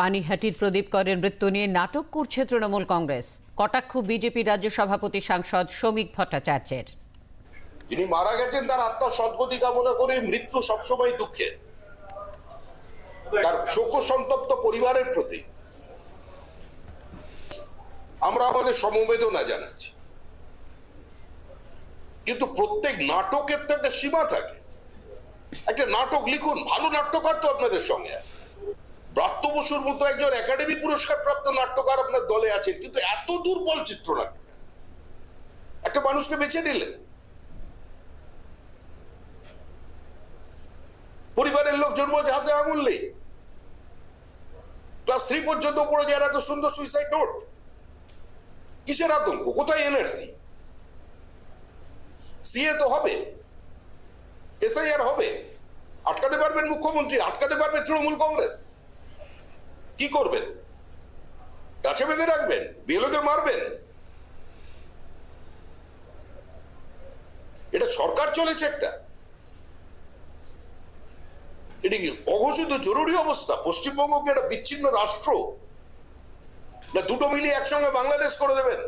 পানিহাটির প্রদীপ করের মৃত্যু নিয়ে নাটক করছে তৃণমূল কংগ্রেস। কটাক্ষ বিজেপি রাজ্য সভাপতি সাংসদ শ্রমিক ভট্টাচার্যের। যিনি মারা গেছেন তার আত্মার সদ্গতি কামনা করে মৃত্যু সবসময় দুঃখের। তার শোক সন্তপ্ত পরিবারের প্রতি আমরা আমাদের সমবেদনা জানাচ্ছি। কিন্তু প্রত্যেক নাটকের তো একটা সীমা থাকে। একটা নাটক লিখুন, ভালো নাট্যকার তো আপনাদের সঙ্গে আছে। ব্রাত্য বসুর মতো একজন একাডেমি পুরস্কার প্রাপ্ত নাট্যকার আপনার দলে আছেন, কিন্তু এত দুর্বল চিত্রনাট্যকার একটা মানুষকে বেছে নিলেন। পরিবারের লোকজন বলছে হাতে আঙুল নেই। ক্লাস থ্রি পর্যন্ত পড়ে যায় এত সুন্দর সুইসাইড নোট কিসের আতঙ্ক? কোথায় এনআরসি? সিএ তো হবে। এসআইআর হবে। আটকাতে পারবেন মুখ্যমন্ত্রী, আটকাতে পারবে তৃণমূল কংগ্রেস। কি করবেন? গাছে বেঁধে রাখবেন? বিএলওদের মারবেন? এটা সরকার চলেছে একটা। এটি অঘোষিত জরুরি অবস্থা? পশ্চিমবঙ্গকে একটা বিচ্ছিন্ন রাষ্ট্র? না দুটো মিলিয়ে একসঙ্গে বাংলাদেশ করে দেবেন?